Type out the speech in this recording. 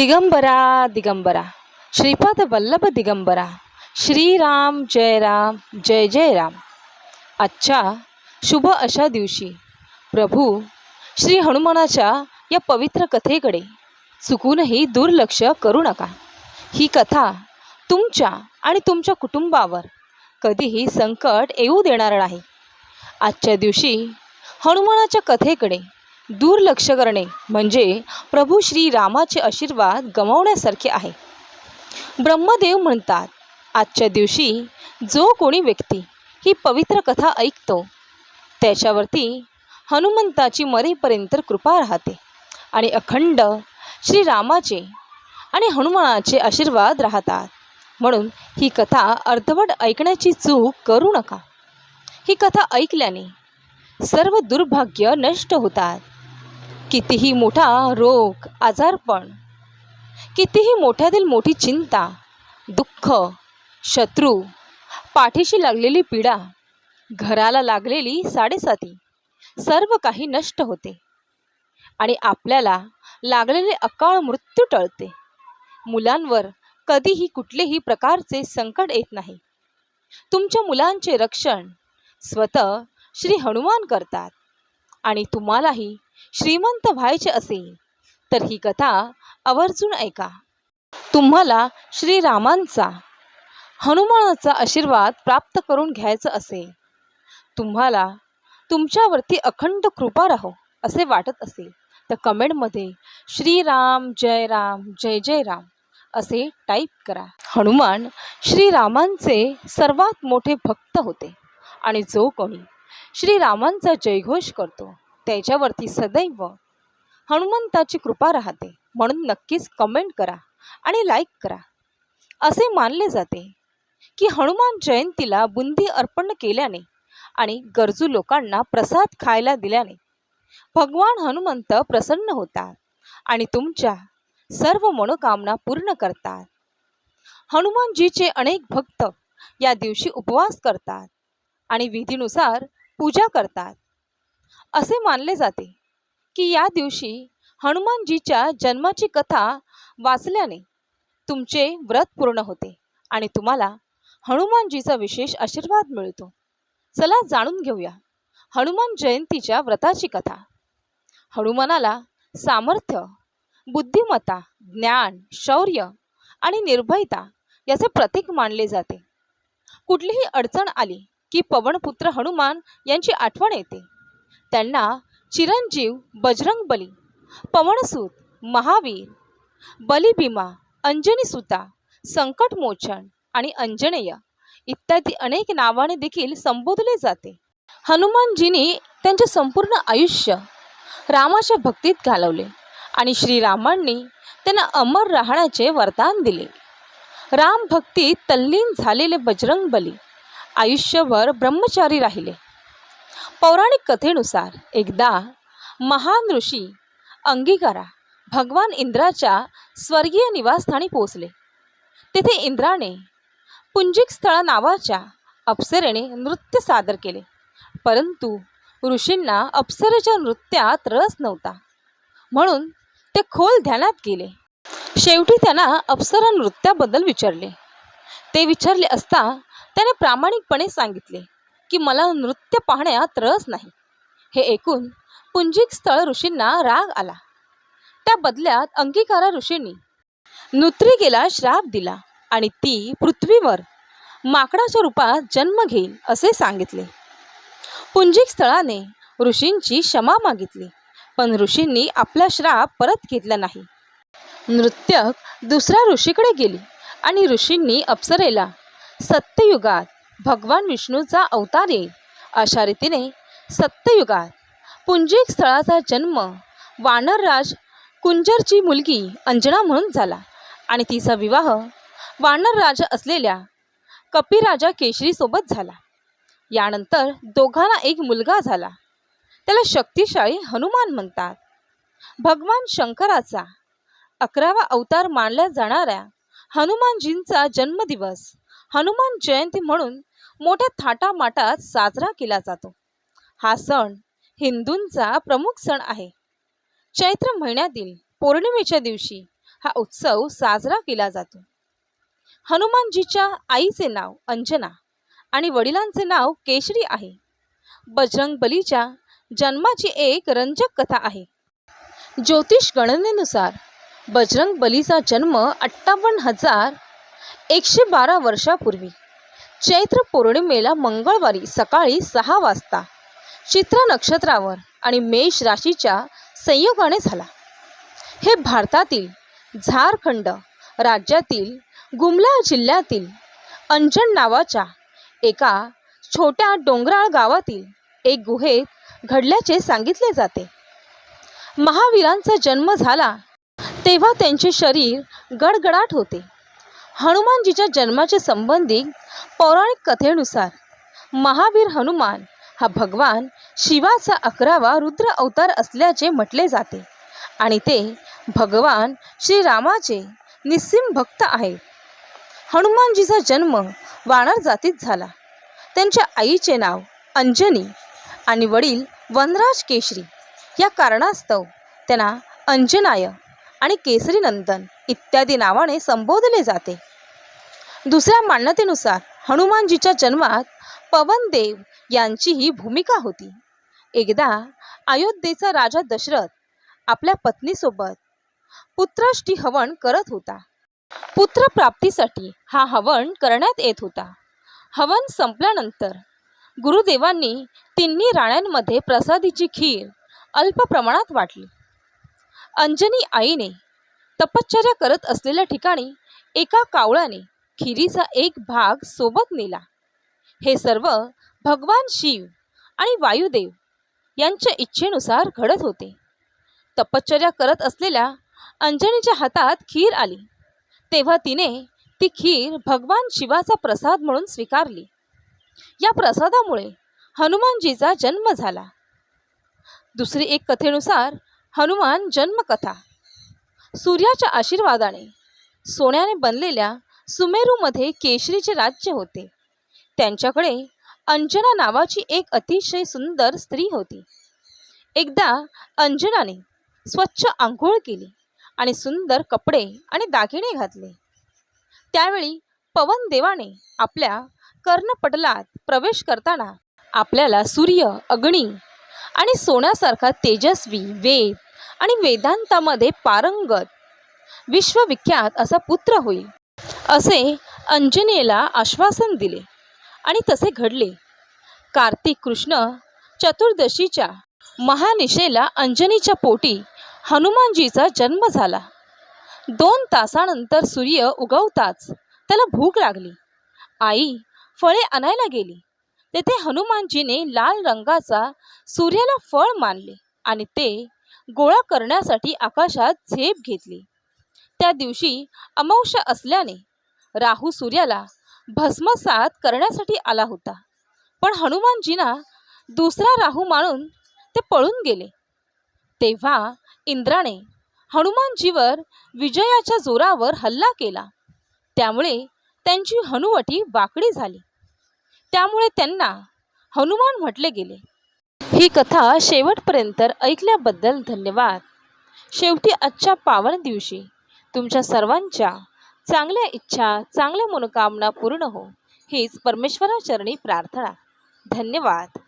दिगंबरा दिगंबरा. श्रीपद वल्लभ दिगंबरा. श्रीराम जय राम जय जय राम. आजच्या शुभ अशा दिवशी प्रभू श्री हनुमानाच्या या पवित्र कथेकडे चुकूनही दुर्लक्ष करू नका. ही कथा तुमच्या आणि तुमच्या कुटुंबावर कधीही संकट येऊ देणार नाही. आजच्या दिवशी हनुमानाच्या कथेकडे दुर्लक्ष करणे म्हणजे प्रभू श्री रामाचे आशीर्वाद गमावण्यासारखे आहे. ब्रह्मदेव म्हणतात आजच्या दिवशी जो कोणी व्यक्ती ही पवित्र कथा ऐकतो त्याच्यावरती हनुमंताची मरेपर्यंत कृपा राहते आणि अखंड श्रीरामाचे आणि हनुमानाचे आशीर्वाद राहतात. म्हणून ही कथा अर्धवट ऐकण्याची चूक करू नका. ही कथा ऐकल्याने सर्व दुर्भाग्य नष्ट होतात. कितीही मोठा रोग आजारपण कितीही मोठ्यातील मोठी चिंता दुःख शत्रू पाठीशी लागलेली पीडा घराला लागलेली साडेसाती सर्व काही नष्ट होते. आणि आपल्याला लागलेले अकाळ मृत्यू टळते. मुलांवर कधीही कुठलेही प्रकारचे संकट येत नाही. तुमच्या मुलांचे रक्षण स्वतः श्री हनुमान करतात. आणि तुम्हालाही श्रीमंत व्हायचे असेल तर ही कथा आवर्जून ऐका. तुम्हाला श्रीरामांचा हनुमानाचा आशीर्वाद प्राप्त करून घ्यायचं असेल तुम्हाला तुमच्यावरती अखंड कृपा राहो असे वाटत असेल तर कमेंटमध्ये श्रीराम जय राम जय जय राम असे टाईप करा. हनुमान श्रीरामांचे सर्वात मोठे भक्त होते आणि जो कोणी श्रीरामांचा जयघोष करतो त्याच्यावरती सदैव हनुमंताची कृपा राहते. म्हणून नक्कीच कमेंट करा आणि लाईक करा. असे मानले जाते की हनुमान जयंतीला बुंदी अर्पण केल्याने आणि गरजू लोकांना प्रसाद खायला दिल्याने भगवान हनुमंत प्रसन्न होतात आणि तुमच्या सर्व मनोकामना पूर्ण करतात. हनुमानजीचे अनेक भक्त या दिवशी उपवास करतात आणि विधीनुसार पूजा करतात. असे मानले जाते की या दिवशी हनुमानजीच्या जन्माची कथा वाचल्याने तुमचे व्रत पूर्ण होते आणि तुम्हाला हनुमानजीचा विशेष आशीर्वाद मिळतो. चला जाणून घेऊया हनुमान जयंतीच्या व्रताची कथा. हनुमानाला सामर्थ्य बुद्धिमत्ता ज्ञान शौर्य आणि निर्भयता याचे प्रतीक मानले जाते. कुठलीही अडचण आली की पवनपुत्र हनुमान यांची आठवण येते. त्यांना चिरंजीव बजरंग बली पवनसूत महावीर बलिभीमा अंजनीसुता संकटमोचन आणि अंजनेय इत्यादी अनेक नावाने देखील संबोधले जाते. हनुमानजींनी त्यांचे संपूर्ण आयुष्य रामाच्या भक्तीत घालवले आणि श्रीरामांनी त्यांना अमर राहण्याचे वरदान दिले. राम भक्तीत तल्लीन झालेले बजरंग बली आयुष्यभर ब्रह्मचारी राहिले. पौराणिक कथेनुसार एकदा महान ऋषी अंगिकारा भगवान इंद्राच्या स्वर्गीय निवासस्थानी पोचले तेथे इंद्राने पुंजिक स्थळ नावाच्या अप्सरेने नृत्य सादर केले. परंतु ऋषींना अप्सरेच्या नृत्यात रस नव्हता. म्हणून ते खोल ध्यानात गेले. शेवटी त्यांना अप्सरा नृत्याबद्दल विचारले. ते विचारले असता त्याने प्रामाणिकपणे सांगितले की मला नृत्य पाहण्यात रस नाही. हे ऐकून पुंजिक स्थळ ऋषींना राग आला. त्या बदल्यात अंगीकारा ऋषींनी नृत्रिकेला श्राप दिला आणि ती पृथ्वीवर माकडाच्या रूपात जन्म घेईल असे सांगितले. पुंजिक स्थळाने ऋषींची क्षमा मागितली पण ऋषींनी आपला श्राप परत घेतला नाही. नृत्यक दुसऱ्या ऋषीकडे गेली आणि ऋषींनी अप्सरेला सत्ययुगात भगवान विष्णूचा अवतार येईल. अशा रीतीने सत्ययुगात पुंजिक स्थळाचा जन्म वानरराज कुंजरची मुलगी अंजना म्हणून झाला. आणि तिचा विवाह वानरराजा असलेल्या कपिराजा केशरीसोबत झाला. यानंतर दोघांना एक मुलगा झाला. त्याला शक्तिशाळी हनुमान म्हणतात. भगवान शंकराचा अकरावा अवतार मानल्या जाणाऱ्या हनुमानजींचा जन्मदिवस हनुमान जयंती म्हणून मोठ्या थाटामाटात साजरा केला जातो. हा सण हिंदूंचा प्रमुख सण आहे. चैत्र महिन्यातील पौर्णिमेच्या दिवशी हा उत्सव साजरा केला जातो. हनुमानजीच्या आईचे नाव अंजना आणि वडिलांचे नाव केशरी आहे. बजरंग बलीच्या जन्माची एक रंजक कथा आहे. ज्योतिष गणनेनुसार बजरंग बलीचा जन्म अठ्ठावन्न हजार एकशे बारा वर्षापूर्वी चैत्र पौर्णिमेला मंगळवारी सकाळी सहा वाजता चित्रा नक्षत्रावर आणि मेष राशीच्या संयोगाने झाला. हे भारतातील झारखंड राज्यातील गुमला जिल्ह्यातील अंजन नावाच्या एका छोट्या डोंगराळ गावातील एक गुहेत घडल्याचे सांगितले जाते. महावीरांचा जन्म झाला तेव्हा त्यांचे शरीर गडगडाट होते. हनुमानजीच्या जन्माचे संबंधित पौराणिक कथेनुसार महावीर हनुमान हा भगवान शिवाचा अकरावा रुद्र अवतार असल्याचे म्हटले जाते आणि ते भगवान श्रीरामाचे निस्सीम भक्त आहेत. हनुमानजीचा जन्म वानर जातीत झाला. त्यांच्या आईचे नाव अंजनी आणि वडील वनराज केशरी. या कारणास्तव त्यांना अंजनाय आणि केसरी नंदन इत्यादी नावाने संबोधले जाते. दुसऱ्या मान्यतेनुसार हनुमानजीच्या जन्मात पवनदेव यांचीही भूमिका होती. एकदा अयोध्येचा राजा दशरथ आपल्या पत्नीसोबत पुत्रष्टी हवन करत होता. पुत्र प्राप्तीसाठी हा हवन करण्यात येत होता. हवन संपल्यानंतर गुरुदेवांनी तिन्ही राण्यांमध्ये प्रसादीची खीर अल्प प्रमाणात वाटली. अंजनी आईने तपश्चर्या करत असलेल्या ठिकाणी एका कावळाने खिरीचा एक भाग सोबत नेला. हे सर्व भगवान शिव आणि वायुदेव यांच्या इच्छेनुसार घडत होते. तपश्चर्या करत असलेल्या अंजनीच्या हातात खीर आली. तेव्हा तिने ती खीर भगवान शिवाचा प्रसाद म्हणून स्वीकारली. या प्रसादामुळे हनुमानजीचा जन्म झाला. दुसरी एक कथेनुसार हनुमान जन्मकथा. सूर्याच्या आशीर्वादाने सोन्याने बनलेल्या सुमेरूमध्ये केशरीचे राज्य होते. त्यांच्याकडे अंजना नावाची एक अतिशय सुंदर स्त्री होती. एकदा अंजनाने स्वच्छ आंघोळ केली आणि सुंदर कपडे आणि दागिने घातले. त्यावेळी पवनदेवाने आपल्या कर्णपटलात प्रवेश करताना आपल्याला सूर्य अग्नी आणि सोन्यासारखा तेजस्वी वेद आणि वेदांतामध्ये पारंगत विश्वविख्यात असा पुत्र होईल. असे अंजनेला आश्वासन दिले आणि तसे घडले. कार्तिक कृष्ण चतुर्दशीच्या महानिशेला अंजनीच्या पोटी हनुमानजीचा जन्म झाला. दोन तासानंतर सूर्य उगवताच त्याला भूक लागली. आई फळे आणायला गेली. तेथे हनुमानजीने लाल रंगाचा सूर्याला फळ मानले आणि ते गोळा करण्यासाठी आकाशात झेप घेतली. त्या दिवशी अमावस्या असल्याने राहू सूर्याला भस्मसात करण्यासाठी आला होता. पण हनुमानजींना दुसरा राहू मानून ते पळून गेले. तेव्हा इंद्राने हनुमानजीवर विजयाच्या जोरावर हल्ला केला. त्यामुळे त्यांची हनुवटी वाकडी झाली. त्यामुळे त्यांना हनुमान म्हटले गेले. ही कथा शेवटपर्यंत ऐकल्याबद्दल धन्यवाद. शेवटी आजच्या पावन दिवशी तुमच्या सर्वांच्या चांगल्या इच्छा चांगल्या मनोकामना पूर्ण हो. हीच परमेश्वराचरणी प्रार्थना. धन्यवाद.